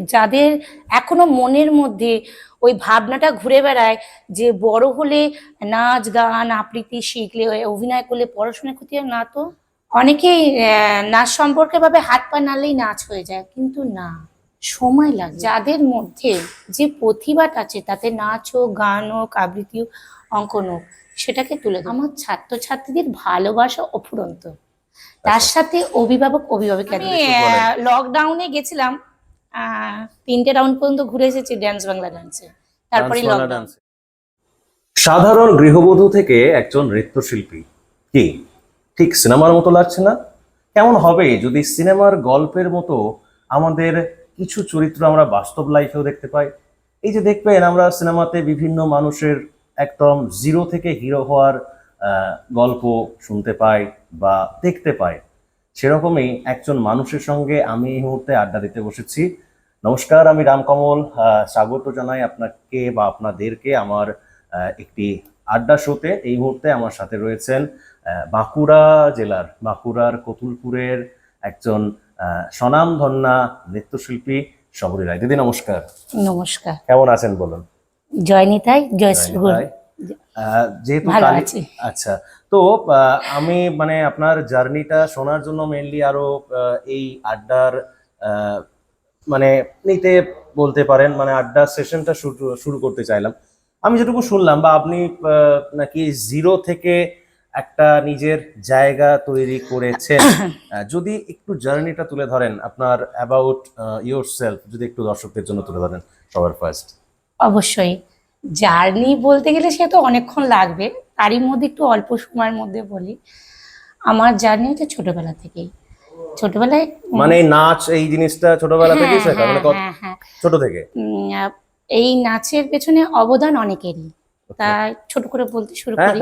যাদের এখনও মনের মধ্যে ওই ভাবনাটা ঘুরে বেড়ায় যে বড় হলে নাচ গান আবৃত্তি শিখলে অভিনয় করলে পড়াশোনা ক্ষতি হয় না তো? অনেকেই আহ, নাচ সম্পর্কে ভাবে হাত পা নাড়লেই নাচ হয়ে যায় কিন্তু না। সময় লাগে। যাদের মধ্যে যে প্রতিভাটা আছে তাতে নাচ হোক গান হোক আবৃত্তি হোক অঙ্কন হোক সেটাকে তুলে। আমার ছাত্রছাত্রীদের ভালোবাসা অফুরন্ত। তার সাথে অভিভাবক অভিভাবিকা লকডাউনে গেছিলাম তিনটে রাউন্ড পর্যন্ত ঘুরে এসেছি ড্যান্স বাংলা ডান্সে তারপরে সাধারণ গৃহবধূ থেকে একজন নৃত্যশিল্পী কি? ঠিক সিনেমার মতো লাগছে না? কেমন হবে যদি সিনেমার গল্পের মতো আমাদের কিছু চরিত্র আমরা বাস্তব লাইফেও দেখতে পাই? এই যে দেখবেন আমরা সিনেমাতে বিভিন্ন মানুষের একদম জিরো থেকে হিরো হওয়ার আহ, গল্প শুনতে পাই বা দেখতে পাই। সেরকমই একজন মানুষের সঙ্গে আমি এই মুহূর্তে আড্ডা দিতে বসেছি। নমস্কার আমি রামকমল। স্বাগত জানাই আপনাকে বা আপনাদেরকে আমার একটি আড্ডা শোতে। এই মুহূর্তে আমার সাথে রয়েছেন বাঁকুড়া জেলার বাঁকুড়ার কতুলপুরের একজন আহ, স্বনামধন্যা নৃত্যশিল্পী শবরী রায়। দিদি নমস্কার। নমস্কার। কেমন আছেন বলুন? জয় নিতাই জয় আহ, যেহেতু আচ্ছা তো আমি মানে আপনার জার্নিটা শোনার জন্য মেনলি আরও এই আড্ডার মানে নিতে বলতে পারেন মানে আড্ডার সেশনটা শুরু শুরু করতে চাইলাম। আমি যেটুকু শুনলাম বা আপনি নাকি জিরো থেকে একটা নিজের জায়গা তৈরি করেছেন যদি একটু জার্নিটা তুলে ধরেন আপনার অ্যাবাউট ইয়োর সেলফ যদি একটু দর্শকদের জন্য তুলে ধরেন সবার ফার্স্ট অবশ্যই। জার্নি বলতে গেলে সে তো অনেকক্ষণ লাগবে। তারই মধ্যে একটু অল্প সময়ের মধ্যে বলি। আমার জার্নি হচ্ছে ছোটবেলা থেকেই। ছোটবেলায় মানে নাচ এই জিনিসটা ছোটবেলা হ্যাঁ, শেখা? মানে হ্যাঁ, হ্যাঁ। ছোট থেকে? এই নাচের পেছনে অবদান অনেকেরই। তাই ছোট করে বলতে শুরু করি।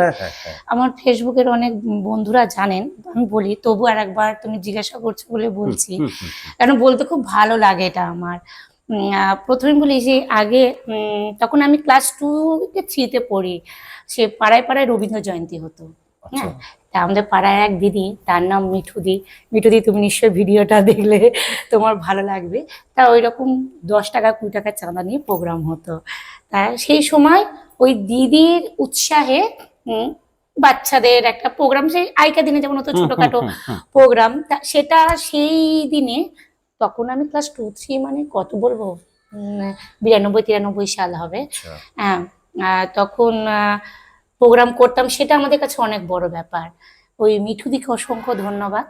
আমার ফেসবুকের অনেক বন্ধুরা জানেন আমি বলি তবু আর একবার তুমি জিজ্ঞাসা করছ বলে বলছি। কারণ বলতে খুব ভালো লাগে এটা আমার। প্রথমে বলি যে আগে তখন আমি ক্লাস টু থ্রিতে পড়ি সে পাড়ায় পাড়ায় রবীন্দ্র জয়ন্তী হতো। আচ্ছা। হ্যাঁ তা আমাদের পাড়ায় এক দিদি তার নাম মিঠুদি। মিঠুদি তুমি নিশ্চয়ই ভিডিওটা দেখলে তোমার ভালো লাগবে। তা ওই রকম দশ টাকা কুড়ি টাকা চাঁদা নিয়ে প্রোগ্রাম হতো। তা সেই সময় ওই দিদির উৎসাহে বাচ্চাদের একটা প্রোগ্রাম সেই আগেকার দিনে যেমন হতো ছোটখাটো। প্রোগ্রাম তা সেটা সেই দিনে তখন আমি ক্লাস টু থ্রি মানে কত বলব? বিরানব্বই তিরানব্বই সাল হবে। আচ্ছা। হ্যাঁ তখন প্রোগ্রাম করতাম সেটা আমাদের কাছে অনেক বড় ব্যাপার। ওই মিঠুদিকে অসংখ্য ধন্যবাদ।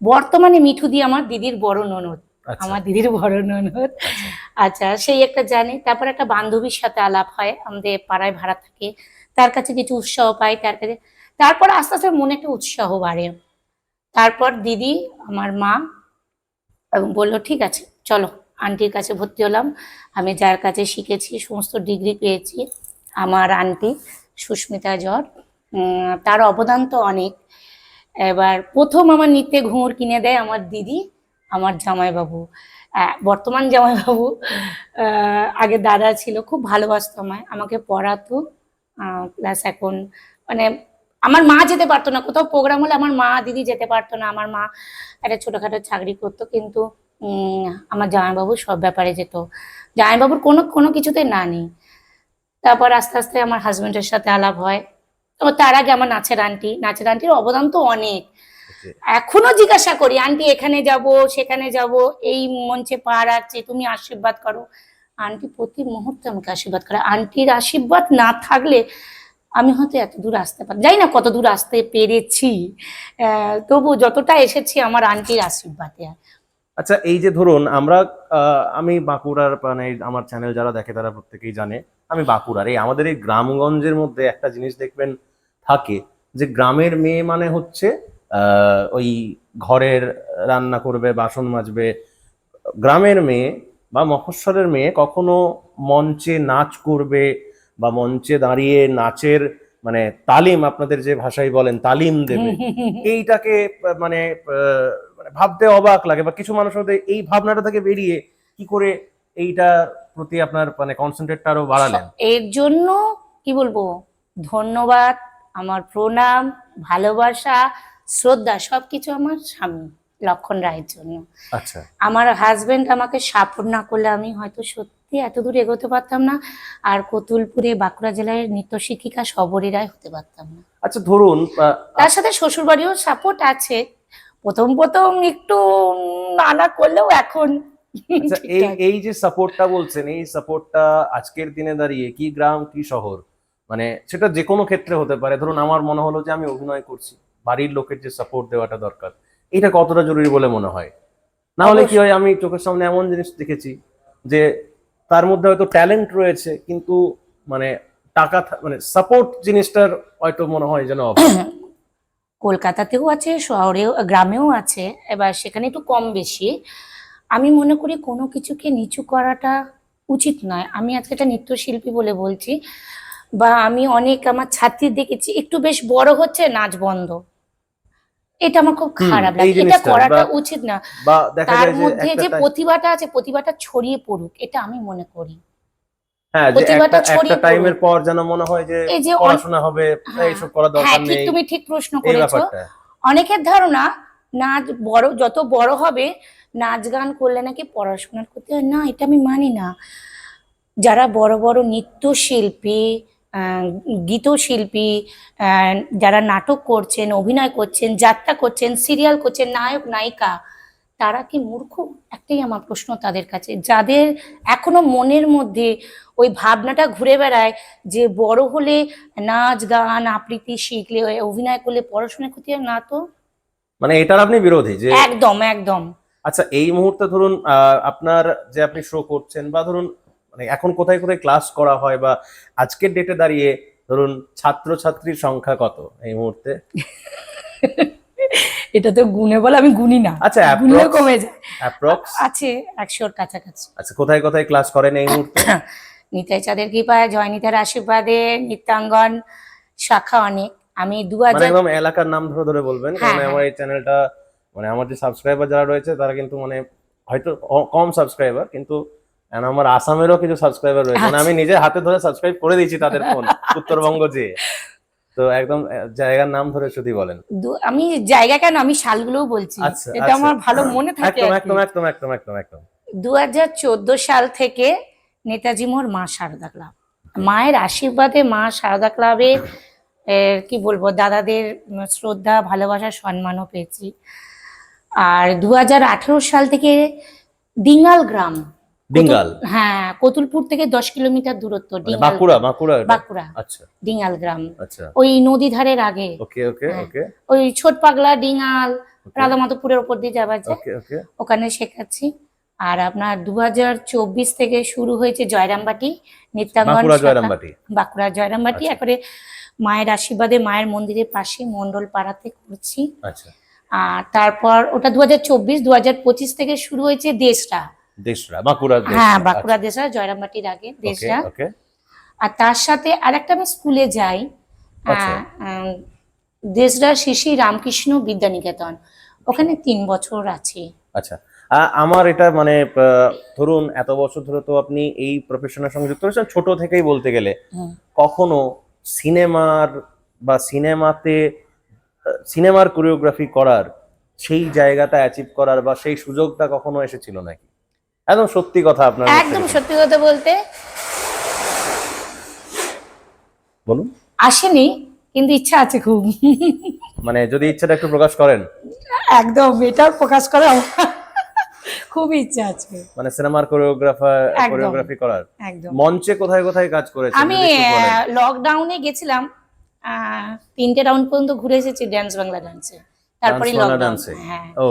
বর্তমানে মিঠুদি আমার দিদির বড় ননদ। আচ্ছা। আমার দিদির বড় ননদ। আচ্ছা সেই একটা জানি। তারপর একটা বান্ধবীর সাথে আলাপ হয় আমাদের পাড়ায় ভাড়া থাকে। তার কাছে কিছু উৎসাহ পাই তার কাছে। তারপর আস্তে আস্তে মনে একটা উৎসাহ বাড়ে। তারপর দিদি আমার মা এবং বলল ঠিক আছে চলো আন্টির কাছে ভর্তি হলাম। আমি যার কাছে শিখেছি সমস্ত ডিগ্রি পেয়েছি আমার আন্টি সুস্মিতা উম, তার অবদান তো অনেক। এবার প্রথম আমার নৃত্যে ঘুঙুর কিনে দেয় আমার দিদি আমার জামাইবাবু। বর্তমান জামাইবাবু আগে দাদা ছিল খুব ভালোবাসতো আমায়। আমাকে পড়াতো প্লাস এখন মানে আমার মা যেতে পারতো না। কোথাও প্রোগ্রাম হলে আমার মা দিদি যেতে পারতো না। আমার মা একটা ছোটখাটো চাকরি করতো কিন্তু আমার জামাইবাবু সব ব্যাপারে যেত। জামাইবাবুর কোনো কোনো কিছুতে না নেই। তারপর আস্তে আস্তে আমার হাজবেন্ডের সাথে আলাপ হয়। তো তার আগে আমার নাচের আন্টি নাচের আন্টির অবদান তো অনেক. এখনও জিজ্ঞাসা করি আন্টি এখানে যাব সেখানে যাব? এই মঞ্চে পা রাখছে তুমি আশীর্বাদ করো। আন্টি প্রতি মুহূর্তে আমাকে আশীর্বাদ করে। আন্টির আশীর্বাদ না থাকলে আমি হয়তো এত দূর আসতে পারি যাই না কত দূর আসতে পেরেছি। তবু যতটা এসেছি আমার আন্টির আশীর্বাদে। আচ্ছা এই যে ধরুন, আমরা আমি বাঁকুড়ার মানে আমার চ্যানেল যারা দেখে তারা প্রত্যেকেই জানে, আমি বাঁকুড়ার। এই আমাদের এই গ্রামগঞ্জের মধ্যে একটা জিনিস দেখবেন থাকে যে গ্রামের মেয়ে মানে হচ্ছে ওই ঘরের রান্না করবে, বাসন মাজবে। গ্রামের মেয়ে বা মফস্বলের মেয়ে কখনো মঞ্চে নাচ করবে বা মঞ্চে দাঁড়িয়ে নাচের মানে তালিম আপনাদের যে ভাষায় বলেন তালিম দেবে। এইটাকে মানে মানে ভাবতে অবাক লাগে বা কিছু মানুষের মধ্যে এই ভাবনাটা থেকে বেরিয়ে কি করে এইটা প্রতি আপনার মানে কনসেন্ট্রেটটা আরও বাড়ালেন? এর জন্য কি বলব ধন্যবাদ আমার প্রণাম ভালোবাসা শ্রদ্ধা সবকিছু আমার স্বামী। লক্ষণ রায়ের জন্য। আচ্ছা। আমার হাজবেন্ড আমাকে সাপোর্ট না করলে আমি হয়তো সত্যি এত দূর এগোতে পারতাম না আর কতুলপুরে বাঁকুড়া জেলার নৃত্য শিক্ষিকা সবরী রায় হতে পারতাম না। আচ্ছা ধরুন তার সাথে শ্বশুরবাড়িও সাপোর্ট আছে। প্রথম প্রথম একটু নানা করলেও এখন আচ্ছা এই এই যে সাপোর্টটা বলছেন এই সাপোর্টটা আজকের দিনে দাঁড়িয়ে কি গ্রাম কি শহর? মানে সেটা যে কোনো ক্ষেত্রে হতে পারে। ধরুন আমার মনে হলো যে আমি অভিনয় করছি। বাড়ির লোকের যে সাপোর্ট দেওয়াটা দরকার। এটা কতটা জরুরি বলে মনে হয়? না হলে কি হয় আমি চোখের সামনে এমন জিনিস দেখেছি যে তার মধ্যে হয়তো ট্যালেন্ট রয়েছে কিন্তু মানে টাকা মানে সাপোর্ট জিনিসটার হয়তো মনে হয় যেন। কলকাতাতেও আছে শহরেও গ্রামেও আছে এবার সেখানে একটু কম বেশি। আমি মনে করি কোনো কিছুকে নিচু করাটা উচিত নয়। আমি আজকে একটা নৃত্যশিল্পী বলে বলছি বা আমি অনেক আমার ছাত্রী দেখেছি একটু বেশ বড় হচ্ছে নাচ বন্ধ। এটা আমার খুব খারাপ লাগে। এটা করাটা উচিত না। তার মধ্যে যে প্রতিভাটা আছে প্রতিভাটা ছড়িয়ে পড়ুক এটা আমি মনে করি। হ্যাঁ যে একটা একটা টাইমের পর যেন মনে হয় যে পড়াশোনা হবে হ্যাঁ, এইসব করা দরকার ঠিক নেই। তুমি ঠিক প্রশ্ন করেছ। অনেকের ধারণা নাচ বড় যত বড় হবে নাচ গান করলে নাকি পড়াশোনার করতে হয়? না এটা আমি মানি না। যারা বড় বড় নৃত্যশিল্পী গীতশিল্পী যারা নাটক করছেন অভিনয় করছেন যাত্রা করছেন সিরিয়াল করছেন নায়ক নায়িকা তারা কি মূর্খ? একটাই আমার প্রশ্ন তাদের কাছে। যাদের এখনও মনের মধ্যে ওই ভাবনাটা ঘুরে বেড়ায় যে বড় হলে নাচ গান আবৃত্তি শিখলে অভিনয় করলে পড়াশোনা করতে হয় না তো। মানে এটার আপনি বিরোধী যে একদম একদম। আচ্ছা এই মুহূর্তে ধরুন আহ, আপনার যে আপনি শো করছেন বা ধরুন মানে এখন কোথায় কোথায় ক্লাস করা হয় বা আজকের ডেটে দাঁড়িয়ে ধরুন ছাত্র ছাত্রীর সংখ্যা কত এই মুহূর্তে? এটা তো গুনে বলে আমি গুনি না। আচ্ছা approx- কমে যায়। অ্যাপ্রক্স আছে একশোর কাছাকাছি। আচ্ছা কোথায় কোথায় ক্লাস করেন এই মুহূর্তে? নিতাই চাঁদের কৃপায় জয়নিতার আশীর্বাদে নৃত্যাঙ্গন শাখা অনেক। আমি দু মানে হাজার একদম এলাকার নাম ধরে ধরে বলবেন হ্যাঁ, কারণ আমার এই চ্যানেলটা মানে আমার যে সাবস্ক্রাইবার যারা রয়েছে তারা কিন্তু মানে হয়তো কম সাবস্ক্রাইবার কিন্তু এখন আমার আসামেরও কিছু সাবস্ক্রাইবার রয়েছে। মানে আমি নিজে হাতে ধরে সাবস্ক্রাইব করে দিয়েছি তাদের ফোন উত্তরবঙ্গ যে। তো একদম জায়গার নাম ধরে শুধু বলেন। আমি জায়গা কেন? আমি সালগুলোও বলছি। আচ্ছা, এটা আচ্ছা। আমার ভালো মনে থাকে একদম একদম একদম একদম একদম দু হাজার চোদ্দ সাল থেকে নেতাজি মোর মা সারদা ক্লাব। মায়ের আশীর্বাদে মা সারদা ক্লাবে কি বলব দাদাদের শ্রদ্ধা ভালোবাসা সম্মানও পেয়েছি। আর দু হাজার আঠেরো সাল থেকে ডিঙ্গাল গ্রাম ডিঙ্গাল হ্যাঁ কতুলপুর থেকে দশ কিলোমিটার দূরত্ব মানে বাঁকুড়া বাঁকুড়া বাঁকুড়া আচ্ছা। ডিঙ্গাল গ্রাম। আচ্ছা। ওই নদী ধারের আগে। ওকে ওকে হ্যাঁ। ওকে। ওই ছোট পাগলা ডিঙ্গাল রাধামাধবপুরের ওপর দিয়ে যাওয়া যায়। ওখানে শেখাচ্ছি। আর আপনার দু থেকে শুরু হয়েছে জয়রামবাটি নৃত্যাঙ্গন বাঁকুড়া জয়রামবাটি। আচ্ছা। একবারে মায়ের আশীর্বাদে মায়ের মন্দিরের পাশে মন্ডল পাড়াতে করছি। আচ্ছা। আর তারপর ওটা দু হাজার চব্বিশ দু হাজার পঁচিশ থেকে শুরু হয়েছে দেশরা। দেশরা বাঁকুড়া হ্যাঁ আচ্ছা। বাঁকুড়া দেশরা জয়রামবাটির আগে দেশরা। ওকে। আর তার সাথে আরেকটা আমি স্কুলে যাই আচ্ছা। দেশরা শিশি রামকৃষ্ণ বিদ্যানিকেতন। ওখানে তিন বছর আছি। আচ্ছা। আমার এটা মানে ধরুন এত বছর ধরে তো আপনি এই প্রফেশনের সঙ্গে যুক্ত রয়েছেন ছোট থেকেই বলতে গেলে। কখনো সিনেমার বা সিনেমাতে সিনেমার কোরিওগ্রাফি করার সেই জায়গাটা অ্যাচিভ করার বা সেই সুযোগটা কখনো এসেছিল নাকি? একদম সত্যি কথা আপনার একদম সত্যি কথা বলতে। বলুন। আসেনি কিন্তু ইচ্ছা আছে খুব। মানে যদি ইচ্ছাটা একটু প্রকাশ করেন। একদম এটাও প্রকাশ করা খুব ইচ্ছা আছে। মানে সিনেমার কোরিওগ্রাফার কোরিওগ্রাফি করার। একদম। মঞ্চে কোথায় কোথায় কাজ করেছেন আমি লকডাউনে গেছিলাম আহ, তিনটে রাউন্ড পর্যন্ত ঘুরে এসেছি ড্যান্স বাংলা ডান্সে তারপরে লকডাউন হ্যাঁ। ও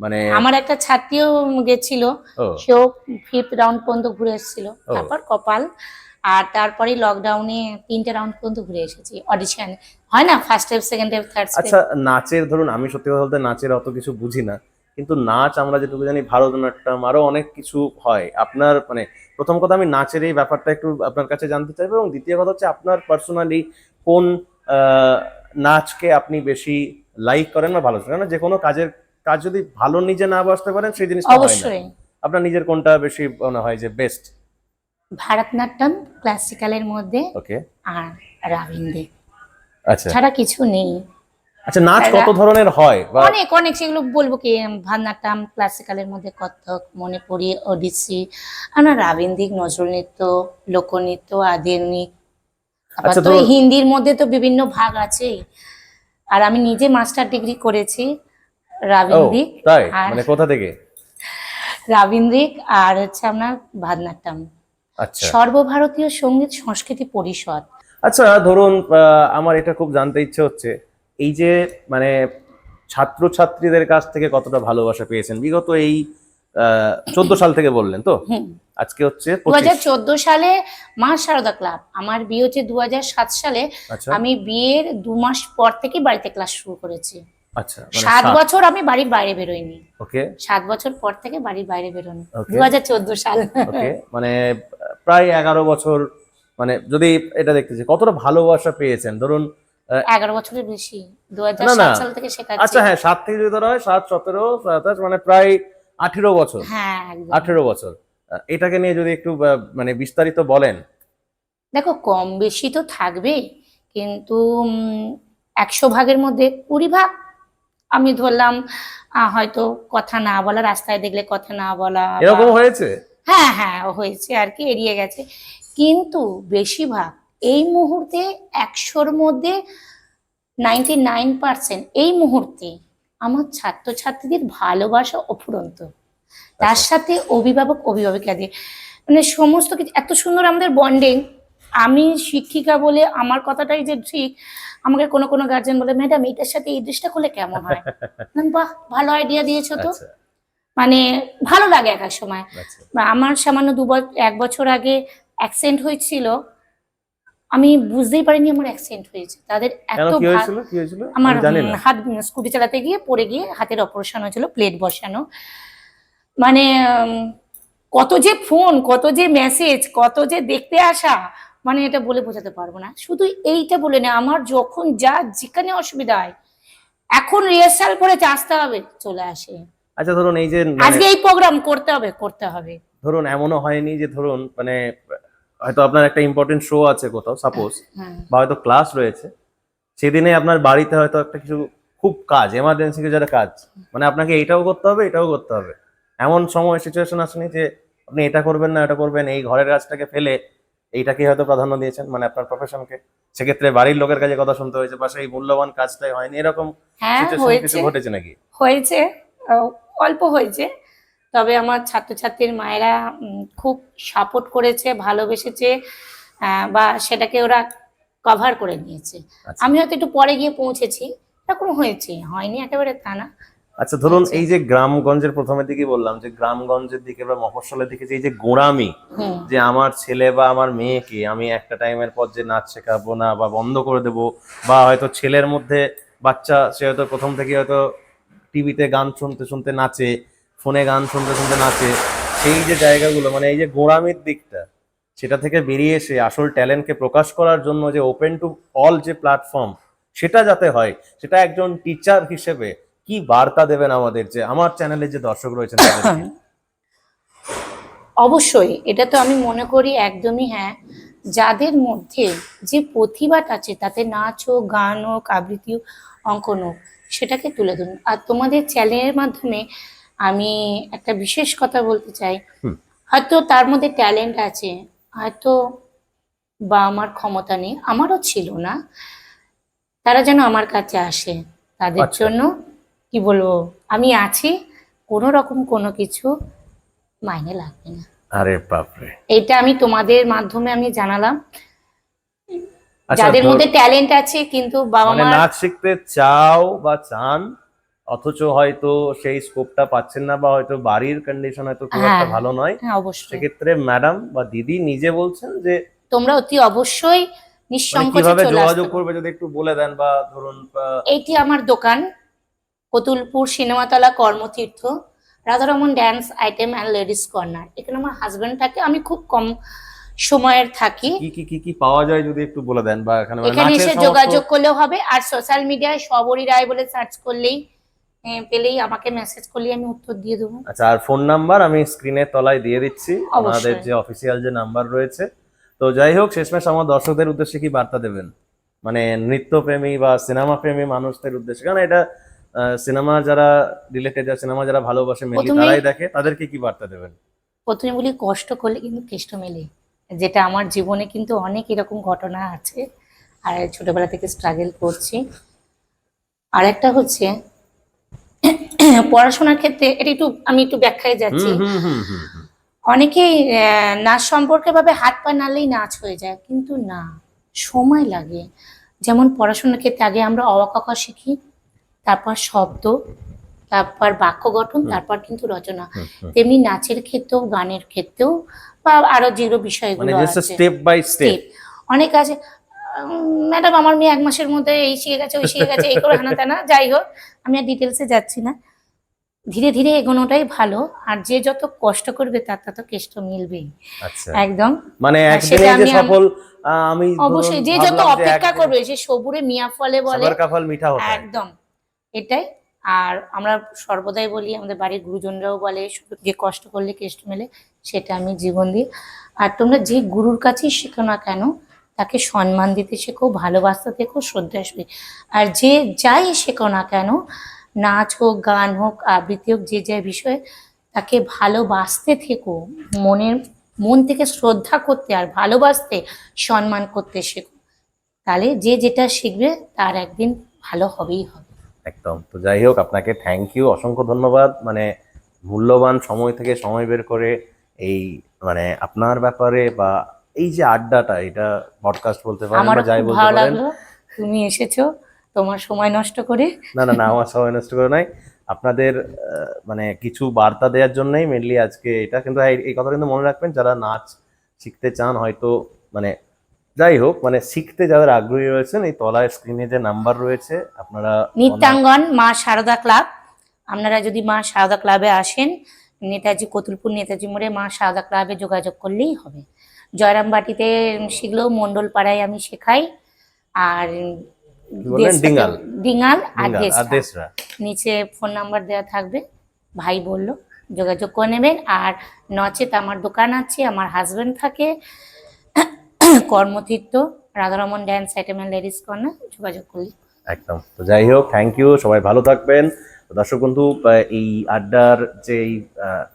মানে আমার একটা ছাত্রীও গেছিল সেও ফিফথ রাউন্ড পর্যন্ত ঘুরে এসেছিল। তারপর কপাল আর তারপরে লকডাউনে তিনটে রাউন্ড পর্যন্ত ঘুরে এসেছি অডিশন হয় না first step second step third step আচ্ছা নাচের ধরুন আমি সত্যি কথা বলতে নাচের অত কিছু বুঝি না কিন্তু নাচ আমরা যেটুকু জানি ভারতনাট্যম আরও অনেক কিছু হয়। আপনার মানে প্রথম কথা আমি নাচের এই ব্যাপারটা একটু আপনার কাছে জানতে চাইব এবং দ্বিতীয় কথা হচ্ছে আপনার পার্সোনালি কোন আহ, নাচকে আপনি বেশি লাইক করেন বা ভালো কারণ যে কোনো কাজের কাজ যদি ভালো নিজে না বসতে পারেন সেই জিনিসটা অবশ্যই। আপনার নিজের কোনটা বেশি মনে হয় যে বেস্ট ভারতনাট্যম ক্লাসিক্যালের মধ্যে ওকে। আর রাবিন্দি। আচ্ছা। ছাড়া কিছু নেই। আচ্ছা নাচ কত ধরনের হয় অনেক অনেক সেগুলো বলব কি ভারতনাট্যম ক্লাসিক্যালের মধ্যে কত্থক মণিপুরি ওডিসি আমরা রাবীন্দ্রিক নজরুল নৃত্য লোকনৃত্য আধুনিক আবার আচ্ছা, তো হিন্দির মধ্যে তো বিভিন্ন ভাগ আছেই। আর আমি নিজে মাস্টার ডিগ্রি করেছি রাবীন্দ্রিক তাই? মানে কোথা থেকে? রাবীন্দ্রিক আর হচ্ছে আপনার ভারতনাট্যম আচ্ছা। সর্বভারতীয় সংগীত সংস্কৃতি পরিষদ। আচ্ছা ধরুন আমার এটা খুব জানতে ইচ্ছে হচ্ছে এই যে মানে ছাত্রছাত্রীদের কাছ থেকে কতটা ভালোবাসা পেয়েছেন? বিগত এই চোদ্দ সাল থেকে বললেন তো? আজকে হচ্ছে দু হাজার চোদ্দ সালে মা সারদা ক্লাব আমার বিয়ে হচ্ছে দু হাজার সাত সালে। আচ্ছা। আমি বিয়ের দু মাস পর থেকে বাড়িতে ক্লাস শুরু করেছি। আচ্ছা মানে সাত বছর আমি বাড়ির বাইরে বেরোইনি। ওকে। সাত বছর পর থেকে বাড়ির বাইরে বেরোনি. দু হাজার চোদ্দ সাল। ওকে মানে প্রায় এগারো বছর মানে যদি এটা দেখতেছি কতটা ভালোবাসা পেয়েছেন ধরুন এগারো বছরের বেশি দু হাজার না, না। সাত সাল থেকে শেখাচ্ছি। আচ্ছা হ্যাঁ সাত থেকে যদি ধরা হয় সাত সতেরো সাতাশ মানে প্রায় আঠেরো বছর। হ্যাঁ আঠেরো বছর। এটাকে নিয়ে যদি একটু মানে বিস্তারিত বলেন। দেখো কম বেশি তো থাকবেই কিন্তু একশো ভাগের মধ্যে কুড়ি ভাগ আমি ধরলাম হয়তো কথা না বলা রাস্তায় দেখলে কথা না বলা এরকম হয়েছে? হ্যাঁ হ্যাঁ হয়েছে আর কি এড়িয়ে গেছে। কিন্তু বেশিরভাগ এই মুহূর্তে একশোর মধ্যে নাইনটি নাইন পার্সেন্ট এই মুহূর্তে আমার ছাত্রছাত্রীদের ভালোবাসা অফুরন্ত। তার আচ্ছা। সাথে অভিভাবক অভিভাবিকাদের মানে সমস্ত কিছু এত সুন্দর আমাদের বন্ডিং আমি শিক্ষিকা বলে আমার কথাটাই যে ঠিক আমাকে কোনো কোনো গার্জেন বলে ম্যাডাম এটার সাথে এই ড্রেসটা করলে কেমন হয়? বাহ ভালো আইডিয়া দিয়েছ তো। আচ্ছা। মানে ভালো লাগে এক এক সময়। আচ্ছা। আমার সামান্য দু বছর এক বছর আগে অ্যাক্সিডেন্ট হয়েছিল। আমি বুঝতেই পারিনি আমার অ্যাক্সিডেন্ট হয়েছে। তাদের এত আমার হাত স্কুটি চালাতে গিয়ে পড়ে গিয়ে হাতের অপারেশন হয়েছিল প্লেট বসানো। মানে কত যে ফোন কত যে মেসেজ কত যে দেখতে আসা মানে এটা বলে বোঝাতে পারব না। শুধু এইটা বলে না আমার যখন যা যেখানে অসুবিধা হয় এখন রিহার্সাল করে আসতে হবে চলে আসে। আচ্ছা ধরুন এই যে মানে আজকে এই প্রোগ্রাম করতে হবে করতে হবে। ধরুন এমনও হয়নি যে ধরুন মানে হয়তো আপনার একটা ইম্পর্টেন্ট শো আছে কোথাও সাপোজ হ্যাঁ। বা হয়তো ক্লাস রয়েছে। সেদিনে আপনার বাড়িতে হয়তো একটা কিছু খুব কাজ এমার্জেন্সি কিছু একটা কাজ মানে আপনাকে এটাও করতে হবে এটাও করতে হবে। এমন সময় সিচুয়েশন আসেনি যে আপনি এটা করবেন না এটা করবেন এই ঘরের কাজটাকে ফেলে এইটাকে হয়তো প্রাধান্য দিয়েছেন মানে আপনার প্রফেশনকে সেক্ষেত্রে বাড়ির লোকের কাছে কথা শুনতে হয়েছে বা সেই মূল্যবান কাজটাই হয়নি এরকম হ্যাঁ কিছু ঘটেছে নাকি? হয়েছে অল্প হয়েছে। তবে আমার ছাত্রছাত্রীর মায়েরা খুব সাপোর্ট করেছে ভালোবেসেছে বা সেটাকে ওরা কভার করে নিয়েছে। আচ্ছা। আমি হয়তো একটু পরে গিয়ে পৌঁছেছি এরকম হয়েছে হয়নি একেবারে তা না। আচ্ছা ধরুন আচ্ছা। এই যে গ্রামগঞ্জের প্রথমের দিকে বললাম যে গ্রামগঞ্জের দিকে বা মফস্বলের দিকে যে এই যে গোড়ামি যে আমার ছেলে বা আমার মেয়েকে আমি একটা টাইমের পর যে নাচ শেখাবো না বা বন্ধ করে দেব বা হয়তো ছেলের মধ্যে বাচ্চা সে হয়তো প্রথম থেকে হয়তো টিভিতে গান শুনতে শুনতে নাচে ফোনে গান শুনতে শুনতে নাচে সেই যে জায়গাগুলো মানে এই যে গোড়ামির দিকটা সেটা থেকে বেরিয়ে এসে আসল ট্যালেন্টকে প্রকাশ করার জন্য যে ওপেন টু অল যে প্ল্যাটফর্ম সেটা যাতে হয় সেটা একজন টিচার হিসেবে কি বার্তা দেবেন আমাদের যে আমার চ্যানেলে যে দর্শক রয়েছেন অবশ্যই এটা তো আমি মনে করি একদমই হ্যাঁ। যাদের মধ্যে যে প্রতিভাটা আছে তাতে নাচ হোক গান হোক আবৃত্তি হোক অঙ্কন হোক সেটাকে তুলে ধরুন। আর তোমাদের চ্যানেলের মাধ্যমে আমি একটা বিশেষ কথা বলতে চাই। হয়তো তার মধ্যে ট্যালেন্ট আছে হয়তো বা আমার ক্ষমতা নেই আমারও ছিল না। তারা যেন আমার কাছে আসে তাদের আচ্ছা। জন্য কি বলব আমি আছি কোনো রকম কোনো কিছু মাইনে লাগবে না। আরে বাপরে। এটা আমি তোমাদের মাধ্যমে আমি জানালাম। আচ্ছা, যাদের মধ্যে ট্যালেন্ট আছে কিন্তু বাবা মানে মা নাচ শিখতে চাও বা চান অথচ হয়তো সেই স্কোপটা পাচ্ছেন না বা হয়তো বাড়ির কন্ডিশন হয়তো খুব একটা হ্যাঁ। ভালো নয়। হ্যাঁ অবশ্যই। সেক্ষেত্রে ম্যাডাম বা দিদি নিজে বলছেন যে তোমরা অতি অবশ্যই মানে নিঃসংকোচে চলে যোগাযোগ করবে যদি একটু বলে দেন বা ধরুন এইটি আমার দোকান। Kotulpur Cinematala Karmatirtha Radharaman dance item and ladies corner এখানে আমার হাজবেন্ড থাকে আমি খুব কম সময়ের থাকি। কি কি কি কি পাওয়া যায় যদি একটু বলে দেন বা এখানে মানে এখানে এসে যোগাযোগ করলেও হবে আর সোশ্যাল মিডিয়ায় সবরী রায় বলে সার্চ করলেই পেলেই আমাকে মেসেজ করলেই আমি উত্তর দিয়ে দেবো। আচ্ছা আর ফোন নাম্বার আমি স্ক্রিনের তলায় দিয়ে দিচ্ছি। আমাদের যে অফিসিয়াল যে নাম্বার রয়েছে। তো যাই হোক শেষমেশ আমার দর্শকদের উদ্দেশ্যে কি বার্তা দেবেন? মানে নৃত্যপ্রেমী বা সিনেমা প্রেমী মানুষদের উদ্দেশ্যে। কারণ এটা সিনেমা যারা রিলেটেড যারা সিনেমা যারা ভালোবাসে মেনলি তারাই দেখে তাদেরকে কি বার্তা দেবেন? প্রথমে বলি কষ্ট করলে কিন্তু কেষ্ট মেলে। যেটা আমার জীবনে কিন্তু অনেক এরকম ঘটনা আছে আর ছোটবেলা থেকে স্ট্রাগল করছি। আর একটা হচ্ছে পড়াশোনার ক্ষেত্রে এটা একটু আমি একটু ব্যাখ্যায় যাচ্ছি। অনেকেই নাচ সম্পর্কে ভাবে হাত পা নাড়লেই নাচ হয়ে যায় কিন্তু না সময় লাগে। যেমন পড়াশোনার ক্ষেত্রে আগে আমরা অবাক শিখি তারপর শব্দ তারপর বাক্য গঠন তারপর কিন্তু রচনা। তেমনি নাচের ক্ষেত্রেও গানের ক্ষেত্রেও বা আরও যেগুলো বিষয়গুলো স্টেপ বাই স্টেপ অনেক আছে। ম্যাডাম আমার মেয়ে এক মাসের মধ্যে এই শিখে গেছে ওই শিখে গেছে এই করে হানা তেনা যাই হোক আমি আর ডিটেলসে যাচ্ছি না। ধীরে ধীরে এগোনোটাই ভালো আর যে যত কষ্ট করবে তার তত কেষ্ট মিলবেই। আচ্ছা। একদম। মানে একদিনে যে সফল আমি অবশ্যই যে যত অপেক্ষা করবে সে সবুরে মিয়া ফলে বলে সবার কাফল মিঠা হতো একদম। এটাই। আর আমরা সর্বদাই বলি, আমাদের বাড়ির গুরুজনরাও বলে যে কষ্ট করলে কেষ্ট মেলে, সেটা আমি জীবন দিই। আর তোমরা যে গুরুর কাছেই শেখো না কেন, তাকে সম্মান দিতে শেখো, ভালোবাসতে শেখো শ্রদ্ধা আসবে। আর যে যাই শেখো না কেন, নাচ হোক, গান হোক, আবৃত্তি হোক, যে যে বিষয়ে, তাকে ভালোবাসতে থেকো, মনের, মন থেকে শ্রদ্ধা করতে আর ভালোবাসতে সম্মান করতে শেখো। তাহলে যে যেটা শিখবে, তার একদিন ভালো হবেই হবে। একদম। তো যাই হোক আপনাকে থ্যাংক ইউ অসংখ্য ধন্যবাদ। মানে মূল্যবান সময় থেকে সময় বের করে এই মানে আপনার ব্যাপারে বা এই যে আড্ডাটা এটা পডকাস্ট বলতে পারেন বা যাই বলতে পারেন। তুমি এসেছ তোমার সময় নষ্ট করে। না না না আমার সময় নষ্ট করে নাই। আপনাদের মানে কিছু বার্তা দেওয়ার জন্যই মেনলি আজকে এটা। কিন্তু এই কথা কিন্তু মনে রাখবেন যারা নাচ শিখতে চান হয়তো মানে যাই হোক মানে শিখতে যাদের আগ্রহী রয়েছেন এই তলায় স্ক্রিনে যে নাম্বার রয়েছে আপনারা নিত্যাঙ্গন মা সারদা ক্লাব। আপনারা যদি মা সারদা ক্লাবে আসেন নেতাজি কতুলপুর নেতাজি মোড়ে মা সারদা ক্লাবে যোগাযোগ করলেই হবে। জয়রামবাটিতে শিখলেও মন্ডল পাড়ায় আমি শেখাই আর। ডিঙ্গাল। আর দেশরা। নিচে ফোন নাম্বার দেওয়া থাকবে ভাই বলল যোগাযোগ করে নেবেন। আর নচেত আমার দোকান আছে আমার হাজবেন্ড থাকে Karmatirtha, Radharaman dance item ladies corner যোগাযোগ করলে একদম। তো যাই হোক থ্যাংক ইউ সবাই ভালো থাকবেন। দর্শক বন্ধু এই আড্ডার যে এই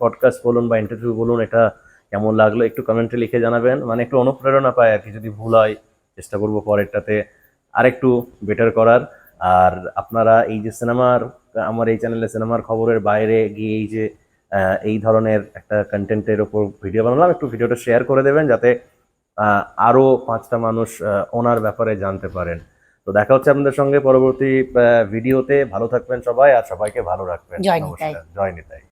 পডকাস্ট বলুন বা ইন্টারভিউ বলুন, এটা কেমন লাগল একটু কমেন্টে লিখে জানাবেন। মানে একটু অনুপ্রেরণা পায় আর কি, যদি ভুল হয়, চেষ্টা করব পরেরটাতে আরেকটু বেটার করার। আর আপনারা এই যে সিনেমার আমার এই চ্যানেলে সিনেমার খবরের বাইরে গিয়ে এই যে এই ধরনের একটা কন্টেন্টের ওপর ভিডিও বানালাম, একটু ভিডিওটা শেয়ার করে দেবেন, যাতে আহ, আরও পাঁচটা মানুষ আহ, ওনার ব্যাপারে জানতে পারেন। তো দেখা হচ্ছে আপনাদের সঙ্গে পরবর্তী আহ, ভিডিওতে। ভালো থাকবেন সবাই আর সবাইকে ভালো রাখবেন। নমস্কার। জয় নিতাই।